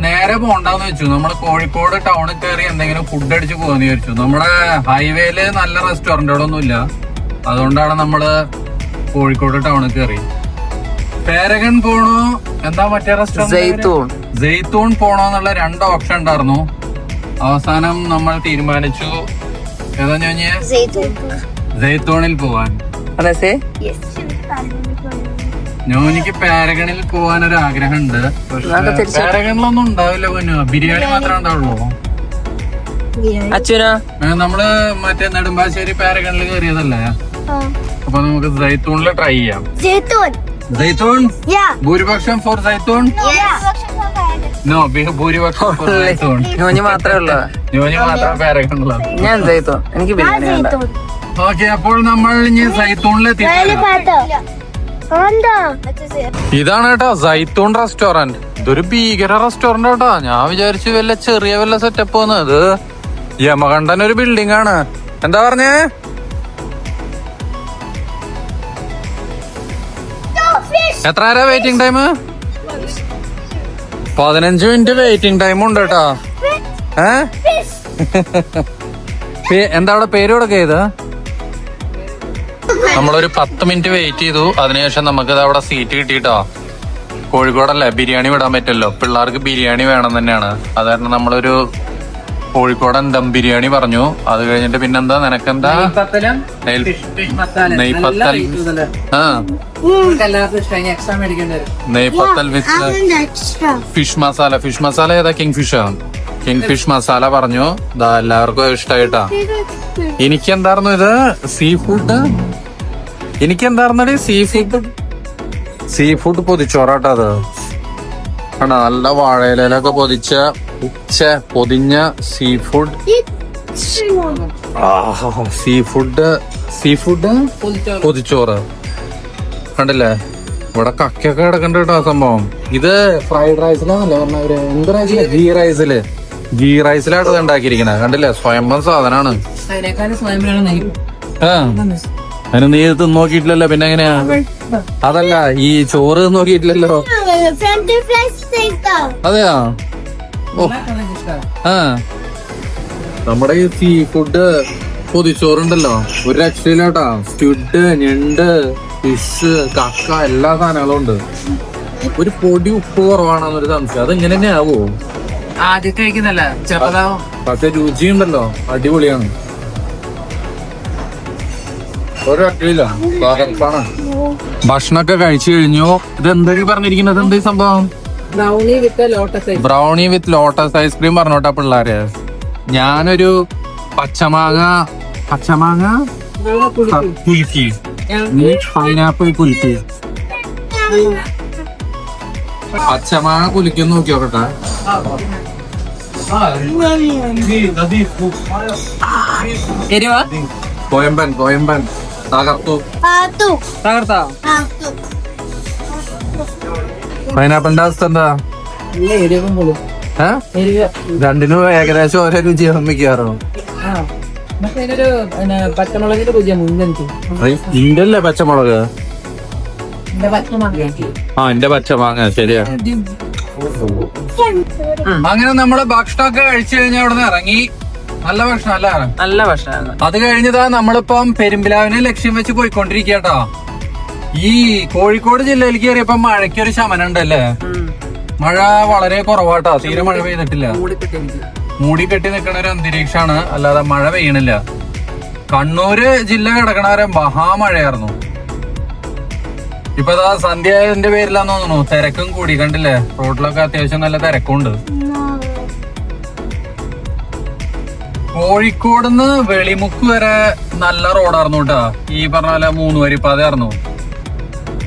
നേരെ പോണ്ടെന്ന് വെച്ചു. നമ്മൾ കോഴിക്കോട് ടൗണിൽ കയറി എന്തെങ്കിലും ഫുഡ് അടിച്ച് പോകാന്ന് വിചാരിച്ചു. നമ്മുടെ ഹൈവേയിൽ നല്ല റെസ്റ്റോറന്റുകളൊന്നും ഇല്ല അതുകൊണ്ടാണ് നമ്മൾ കോഴിക്കോട് ടൗണിൽ കയറി പേരകൻ പോണോ. എന്താ മറ്റേ റെസ്റ്റോറന്റ് ജയ്ത്തൂൺ ജെയ്ത്തൂൺ പോണോ എന്നുള്ള രണ്ട് ഓപ്ഷൻ ഉണ്ടായിരുന്നു. അവസാനം നമ്മൾ തീരുമാനിച്ചു. ഏതാ ഞാൻ ജെയ്ത്തൂണിൽ പോവാൻ. ഞോനിക്ക് പാരഗണിൽ പോവാൻ ഒരു ആഗ്രഹം ഉണ്ട് പാരഗണിലൊന്നും ഉണ്ടാവില്ല പൊന്നു ബിരിയാണി മാത്രമേ ഉണ്ടാവുള്ളൂ. അച്ഛനോ? നമ്മൾ മറ്റേ നെടുമ്പാശ്ശേരി പാരഗണിൽ കയറിയതല്ലേ അപ്പൊ നമുക്ക് ജൈത്തൂണിൽ ട്രൈ ചെയ്യാം. ജൈത്തൂൺ യാ. ഭൂരിപക്ഷം ഫോർ ജൈത്തൂൺ നോ ഭൂരിപക്ഷം ഫോർ ജൈത്തൂൺ മാത്രമേ ഉള്ളൂ? ഞോനി മാത്രമേ പാരഗണിലുള്ളൂ ഞാൻ ജൈത്തൂൺ എനിക്ക് ബിരിയാണി ഓക്കെ അപ്പോൾ നമ്മൾ ഇനി സൈത്തൂണിൽ ഇതാണ് കേട്ടോ സൈത്തൂൺ റെസ്റ്റോറന്റ് ഇതൊരു ഭീകര റെസ്റ്റോറന്റ് കേട്ടോ. ഞാൻ വിചാരിച്ചു വല്ല ചെറിയ വല്ല സെറ്റപ്പ് ഇത് യമകണ്ഠൻ ഒരു ബിൽഡിംഗ് ആണ്. എന്താ പറഞ്ഞേ? എത്ര നേരം വെയിറ്റിംഗ് ടൈം പതിനഞ്ച് മിനിറ്റ് വെയിറ്റിംഗ് ടൈം ഉണ്ട് കേട്ടോ. ഏ? എന്താ അവിടെ പേര് കൊടുക്കുക ചെയ്ത് നമ്മളൊരു പത്ത് മിനിറ്റ് വെയിറ്റ് ചെയ്തു. അതിനുശേഷം നമുക്ക് ഇത് അവിടെ സീറ്റ് കിട്ടിട്ടോ കോഴിക്കോടല്ലേ? ബിരിയാണി വിടാൻ പറ്റുമല്ലോ പിള്ളേർക്ക് ബിരിയാണി വേണം തന്നെയാണ്. അത് കാരണം നമ്മളൊരു കോഴിക്കോടൻ ദം ബിരിയാണി പറഞ്ഞു. അത് കഴിഞ്ഞിട്ട് പിന്നെന്താ? നിനക്കെന്താ? നെയ്- നെയ്പത്തൽ. ആ. നെയ്പത്തൽ with fish masala fish masala ഏതാ? King fish king fish masala പറഞ്ഞു. ദാ എല്ലാവർക്കും ഇഷ്ടായിട്ടാ. എനിക്ക് എന്തായിരുന്നു ഇത്? സീ ഫുഡ് എനിക്ക് എന്തായിരുന്നടി സീ ഫുഡ് സീ ഫുഡ് പൊതിച്ചോറാട്ടോ അത്. കണ്ടോ നല്ല വാഴയിലൊക്കെ പൊതിച്ച ഉച്ച പൊതിഞ്ഞ seafood. Seafood seafood പൊതിച്ചോറ്. കണ്ടില്ലേ? ഇവിടെ കക്കയൊക്കെ കിടക്കണ്ട കേട്ടോ സംഭവം. ഇത് ഫ്രൈഡ് റൈസിലാണല്ലേ പറഞ്ഞവര് എന്ത് റൈസിൽ? ഗീ റൈസിൽ. ഗീ റൈസിലാണ് ഇത് ഉണ്ടാക്കിയിരിക്കുന്നത് കണ്ടില്ലേ? സ്വയംഭം സാധനമാണ് അതിന് നീ ഇത് നോക്കിയിട്ടില്ലല്ലോ പിന്നെ എങ്ങനെയാ? അതല്ല ഈ ചോറ് നോക്കിയിട്ടില്ലല്ലോ. അതെയാ? ഓ. ആ. നമ്മുടെ ഈ സീ ഫുഡ് പൊതിച്ചോറുണ്ടല്ലോ. ഒരു രക്ഷയിലോട്ടാ സ്ക്വിഡ് ഞണ്ട് ഫിഷ് കക്ക എല്ലാ സാധനങ്ങളും ഉണ്ട്. ഒരു പൊടി ഉപ്പ് കുറവാണെന്നൊരു സംശയം. അത് ഇങ്ങനെ തന്നെ ആവോ? ആദ്യം കഴിക്കുന്നല്ല പക്ഷെ രുചിയുണ്ടല്ലോ. അടിപൊളിയാണ്. ഭക്ഷണമൊക്കെ കഴിച്ചു കഴിഞ്ഞു. ഇത് എന്തൊക്കെ പറഞ്ഞിരിക്കുന്നത്? എന്ത് സംഭവം? Brownie with lotus brownie with lotus ice cream പറഞ്ഞോട്ടാ പിള്ളേര്. ഞാനൊരു പച്ചമാങ്ങ പച്ചമാങ്ങ? കുലുക്കി പൈനാപ്പിൾ കുലുക്കി പച്ചമാങ്ങ കുലുക്കി നോക്കി നോക്കട്ടെ എരിവാ? കോയമ്പൻ കോയമ്പൻ. തകർത്തു. പാത്തു തകർത്താ? പാത്തു പൈനാപ്പിളിന്റെ അവസ്ഥ എന്താ? ഇല്ല എരിവും പോലും ഏ? എരിവ്. രണ്ടിനും ഏകദേശം ഓരോ രുചി മിക്കാറോ ആ. പക്ഷെ അതിനൊരു പിന്നെ പച്ചമുളകിന്റെ രുചിയാണ് മുന്നെനിക്ക് ഇന്റെ അല്ലേ പച്ചമുളക്? എന്റെ പച്ചമുളക് ആ എന്റെ പച്ചമാങ്ങ ശരിയാ. അങ്ങനെ നമ്മൾ ഭക്ഷണമൊക്കെ കഴിച്ചു കഴിഞ്ഞാൽ അവിടെ നിന്ന് ഇറങ്ങി നല്ല ഭക്ഷണം അല്ല നല്ല ഭക്ഷണം അത് കഴിഞ്ഞതാ നമ്മളിപ്പം പെരുമ്പിലാവിനെ ലക്ഷ്യം വെച്ച് പോയിക്കൊണ്ടിരിക്കട്ടോ ഈ കോഴിക്കോട് ജില്ലയിലേക്ക് കയറിയപ്പോ മഴയ്ക്കൊരു ശമനം ഉണ്ടല്ലേ മഴ വളരെ കുറവാട്ടോ. തീരെ മഴ പെയ്തിട്ടില്ല. മൂടി കെട്ടി നിൽക്കുന്ന ഒരു അന്തരീക്ഷാണ് അല്ലാതെ മഴ പെയ്യണില്ല. കണ്ണൂര് ജില്ല കിടക്കണ വരെ മഹാമഴയായിരുന്നു. ഇപ്പൊ സന്ധ്യ പേരിലാന്ന് തോന്നുന്നു. തിരക്കും കൂടി. കണ്ടില്ലേ? റോഡിലൊക്കെ അത്യാവശ്യം നല്ല തിരക്കുണ്ട്. കോഴിക്കോട് നിന്ന് വെളിമുക്ക് വരെ നല്ല റോഡായിരുന്നു കേട്ടാ ഈ പറഞ്ഞ പോലെ മൂന്ന് വരിപ്പാതയായിരുന്നു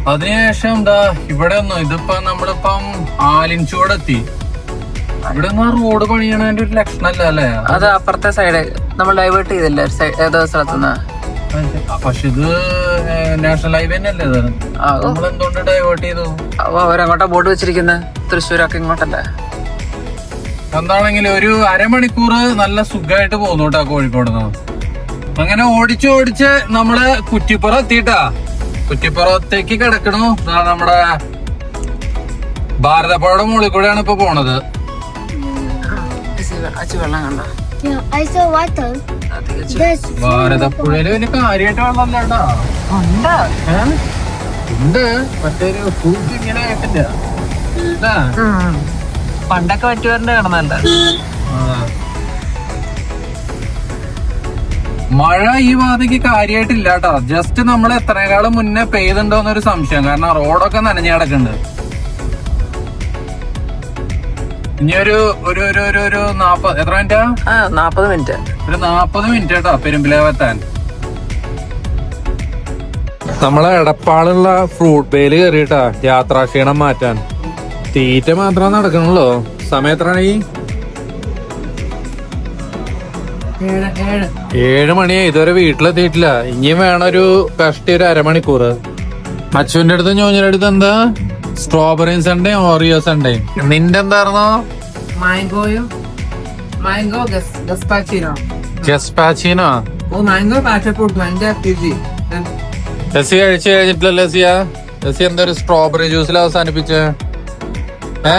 അതിനുശേഷം എന്താ ഇവിടെ ഒന്നും ഇതിപ്പോ നമ്മളിപ്പം ആലിൻചുവട് എത്തി ഇവിടെ റോഡ് പണിയണതിന്റെ ഒരു ലക്ഷണമല്ല അല്ലേ? അത് അപ്പുറത്തെ സൈഡ്. നമ്മൾ ഡൈവേർട്ട് ചെയ്തില്ല ഏതോ സ്ഥലത്തുനിന്ന്? പക്ഷെ ഇത് നാഷണൽ ഹൈവേ തന്നെയല്ലേ ഇത്? നമ്മൾ എന്തുകൊണ്ട് ഡൈവേർട്ട് ചെയ്തു? അവരങ്ങോട്ടാ ബോർഡ് വെച്ചിരിക്കുന്നത് തൃശ്ശൂരൊക്കെ ഇങ്ങോട്ടല്ലേ? എന്താണെങ്കിലും ഒരു അരമണിക്കൂർ നല്ല സുഖമായിട്ട് പോകുന്നു കേട്ടോ കോഴിക്കോട് നിന്ന്. അങ്ങനെ ഓടിച്ച് ഓടിച്ച് നമ്മൾ കുറ്റിപ്പുറം എത്തിട്ടാ കുറ്റിപ്പുറത്തേക്ക് കിടക്കണു. നമ്മുടെ ഭാരതപ്പുഴയുടെ മുകളിൽ കൂടെയാണ് ഇപ്പൊ പോണത്. വെള്ളം ഭാരതപ്പുഴയിൽ വലിയ കാര്യമായിട്ട് വെള്ളമല്ലേട്ടാ ഉണ്ട്. മറ്റൊരു ഫ്രൂട്ട് ഇങ്ങനെ ആയിട്ടില്ല. പണ്ടൊക്കെ പറ്റുവാറിന്റെ കിടന്നല്ല മഴ ഈ ഭാഗത്തേക്ക് കാര്യമായിട്ടില്ല കേട്ടോ ജസ്റ്റ് നമ്മൾ എത്രകാലം മുന്നേ പെയ്തുണ്ടോന്നൊരു സംശയം. കാരണം റോഡൊക്കെ നനഞ്ഞു കിടക്കുന്നുണ്ട് ഇനി ഒരു ഒരു ഒരു ഒരു ഒരു നാപ്പത് എത്ര മിനിറ്റാ? നാപ്പത് മിനിറ്റ്. ഒരു നാപ്പത് മിനിറ്റ് കേട്ടോ പെരുമ്പിലാവെത്താൻ. നമ്മളെ എടപ്പാളുള്ള ഫ്രൂട്ട് ബേൽ കയറിയിട്ടാ യാത്രാക്ഷീണം മാറ്റാൻ. തീറ്റ മാത്രം നടക്കണല്ലോ സമയം എത്രയാണ് ഈ ഏഴ് മണിയാ ഇതുവരെ വീട്ടിലെത്തിയിട്ടില്ല. ഇനിയും വേണം ഒരു കഷ്ടി ഒരു അരമണിക്കൂർ അച്ഛന്റെ അടുത്ത് ഞോഞ്ഞിന്റെ അടുത്ത് എന്താ? സ്ട്രോബെറി സൺഡേ ഓറിയോ സൺഡേ നിന്റെ എന്തായിരുന്നോ മാംഗോയും മാംഗോ ഗസ്പാച്ചിനോ ഓ മാംഗോ പാഷൻ ഫ്രൂട്ട് എന്റെ പിജി ലസി കഴിച്ചു കഴിഞ്ഞിട്ടില്ല ലസിയ ലസി എന്താ ഒരു സ്ട്രോബെറി ജ്യൂസിൽ അവസാനിപ്പിച്ച്? ഏ?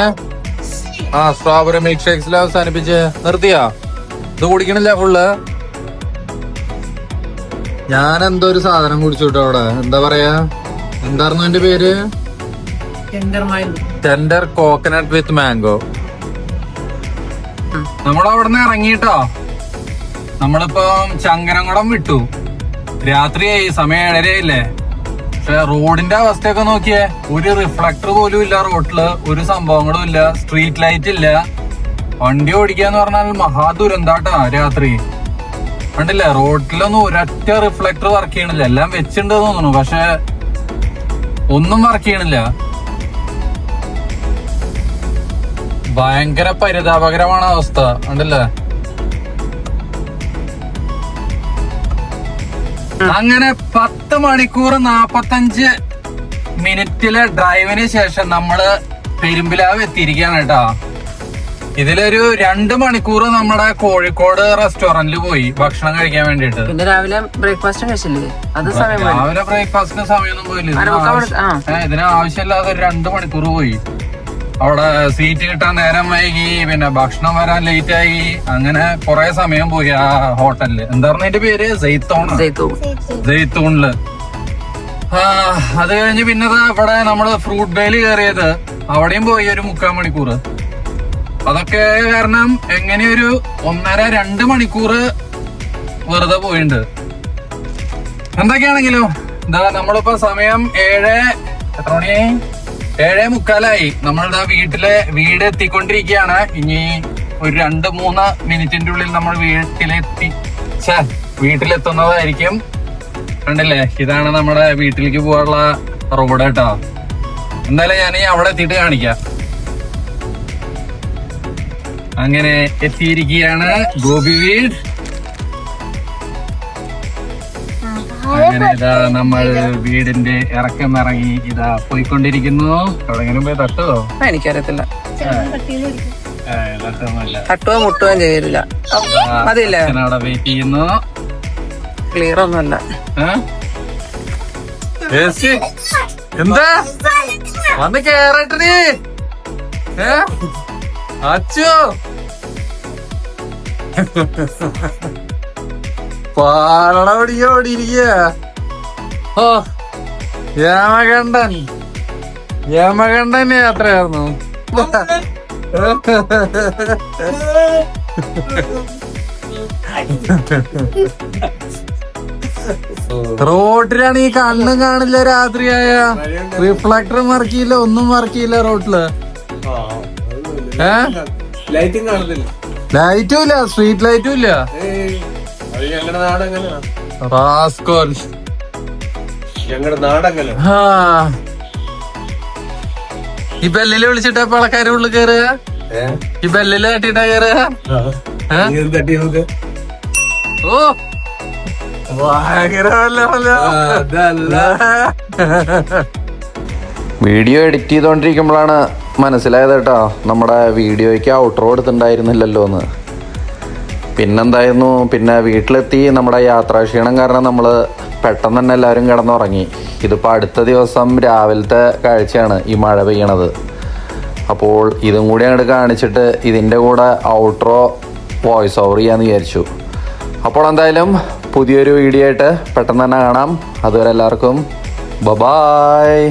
ആ സ്ട്രോബെറി മിൽക്ക് ഷേക്സിൽ അവസാനിപ്പിച്ച് നിർത്തിയാ? ഇത് കുടിക്കണില്ല ഫുള്ള് ഞാൻ എന്തോ ഒരു സാധനം കുടിച്ചു കേട്ടോ അവിടെ. എന്താ പറയാ? എന്തായിരുന്നു എന്റെ പേര്? ടെൻഡർ കോക്കനട്ട് വിത്ത് മാംഗോ നമ്മൾ അവിടെ നിന്ന് ഇറങ്ങിട്ടോ നമ്മളിപ്പം ചങ്കരംകുളം വിട്ടു. രാത്രിയായി സമയം ഏഴരയില്ലേ പക്ഷെ റോഡിന്റെ അവസ്ഥയൊക്കെ നോക്കിയേ ഒരു റിഫ്ലക്ടർ പോലും ഇല്ല റോഡിൽ ഒരു സംഭവങ്ങളും ഇല്ല സ്ട്രീറ്റ് ലൈറ്റ് ഇല്ല. വണ്ടി ഓടിക്കാന്ന് പറഞ്ഞാൽ മഹാദുരന്താട്ടാ രാത്രി. കണ്ടില്ലേ റോഡിലൊന്നും ഒരൊറ്റ റിഫ്ലക്ടർ വർക്ക് ചെയ്യണില്ല. എല്ലാം വെച്ചിട്ടുണ്ട് തോന്നുന്നു പക്ഷെ ഒന്നും വർക്ക് ചെയ്യണില്ല. ഭയങ്കര പരിതാപകരമാണ് അവസ്ഥ കണ്ടില്ലേ? അങ്ങനെ പത്ത് മണിക്കൂർ നാപ്പത്തഞ്ച് മിനിറ്റിലെ ഡ്രൈവിന് ശേഷം നമ്മൾ പെരുമ്പിലാവ് എത്തിയിരിക്കുകയാണ് കേട്ടോ. ഇതിലൊരു രണ്ട് മണിക്കൂർ നമ്മുടെ കോഴിക്കോട് റെസ്റ്റോറന്റിൽ പോയി ഭക്ഷണം കഴിക്കാൻ വേണ്ടിട്ട് പിന്നെ രാവിലെ ബ്രേക്ക്ഫാസ്റ്റ് കഴിച്ചില്ലേ? അത് സമയം. രാവിലെ ബ്രേക്ക്ഫാസ്റ്റിന് സമയമൊന്നും പോയില്ല. ഇതിന് ആവശ്യമില്ലാതെ ഒരു രണ്ട് മണിക്കൂർ പോയി. അവിടെ സീറ്റ് കിട്ടാൻ നേരം വൈകി പിന്നെ ഭക്ഷണം വരാൻ ലേറ്റ് ആയി. അങ്ങനെ കുറെ സമയം പോയി ആ ഹോട്ടലിൽ എന്തായിരുന്നു അതിന്റെ പേര്? സെയ്ത്തോൺ ആ അത് കഴിഞ്ഞ് പിന്നെ ഇവിടെ നമ്മൾ ഫ്രൂട്ട് ബേൽ കയറിയത്. അവിടെയും പോയി ഒരു മുക്കാൽ മണിക്കൂർ. അതൊക്കെ കാരണം എങ്ങനെയൊരു ഒരു ഒന്നര രണ്ട് മണിക്കൂർ വെറുതെ പോയിട്ടുണ്ട് എന്തൊക്കെയാണെങ്കിലും? എന്താ നമ്മളിപ്പോ സമയം ഏഴ് എത്ര മണിയായി ഏഴേ മുക്കാലായി. നമ്മളിതാ വീട്ടിലെ വീട് എത്തിക്കൊണ്ടിരിക്കുകയാണ്. ഇനി ഒരു രണ്ട് മൂന്ന് മിനിറ്റിന്റെ ഉള്ളിൽ നമ്മൾ വീട്ടിലെത്തി. വീട്ടിലെത്തുന്നതായിരിക്കും. കണ്ടില്ലേ? ഇതാണ് നമ്മുടെ വീട്ടിലേക്ക് പോകാനുള്ള റോഡ് കേട്ടോ. എന്തായാലും ഞാൻ അവിടെ എത്തിയിട്ട് കാണിക്കാം. അങ്ങനെ എത്തിയിരിക്കുകയാണ് ഗോപി വീട്. അങ്ങനെ ഇതാ നമ്മൾ വീടിന്റെ ഇറക്കം ഇറങ്ങി ഇതാ പോയിക്കൊണ്ടിരിക്കുന്നു. എവിടെങ്കിലും പോയി തട്ടുവോ എനിക്കറിയത്തില്ല. തട്ടുവോ മുട്ടുവോ ചെയ്തില്ല. മതിയില്ലേ അവിടെ വെയിറ്റ് ചെയ്യുന്നു. ക്ലിയർ ഒന്നുമല്ല. എന്താ? വന്ന് കേറട്ടെ അച്ചു. പാലട പിടിക്ക ഓ യമകണ്ഠൻ. യമകണ്ഠൻ യാത്രയായിരുന്നു. റോഡിലാണ് ഈ കണ്ണും കാണില്ല രാത്രിയായ. റിഫ്ലക്ടർ മറക്കിയില്ല ഒന്നും മറക്കിയില്ല റോഡിൽ ഏ? ലൈറ്റും ഇല്ല സ്ട്രീറ്റ് ലൈറ്റും ഇല്ല. റാസ്കോൽ. ഞങ്ങളുടെ നാടെങ്ങനെ? ആ. ഈ ബെല്ലിൽ വിളിച്ചിട്ട് അപ്പൊ ആൾക്കാര് ഉള്ളിൽ കയറുക ഈ ബെല്ലിൽ തട്ടിട്ടാ കയറുക? തട്ടി ഓ. വീഡിയോ എഡിറ്റ് ചെയ്തോണ്ടിരിക്കുമ്പോഴാണ് മനസ്സിലായത് കേട്ടോ നമ്മുടെ വീഡിയോയ്ക്ക് ഔട്ടർ കൊടുത്തിട്ടുണ്ടായിരുന്നില്ലല്ലോ എന്ന് പിന്നെന്തായിരുന്നു? പിന്നെ വീട്ടിലെത്തി നമ്മുടെ യാത്രാക്ഷീണം കാരണം നമ്മൾ പെട്ടെന്ന് തന്നെ എല്ലാവരും കിടന്നുറങ്ങി. ഇതിപ്പോൾ അടുത്ത ദിവസം രാവിലത്തെ കാഴ്ചയാണ് ഈ മഴ പെയ്യണത്. അപ്പോൾ ഇതും കൂടി അങ്ങോട്ട് കാണിച്ചിട്ട് ഇതിന്റെ കൂടെ ഔട്ട്രോ വോയിസ് ഓവർ ചെയ്യാമെന്ന് വിചാരിച്ചു. അപ്പോൾ എന്തായാലും പുതിയൊരു വീഡിയോ ആയിട്ട് പെട്ടെന്ന് തന്നെ കാണാം. അതുവരെ എല്ലാവർക്കും ബ ബായ്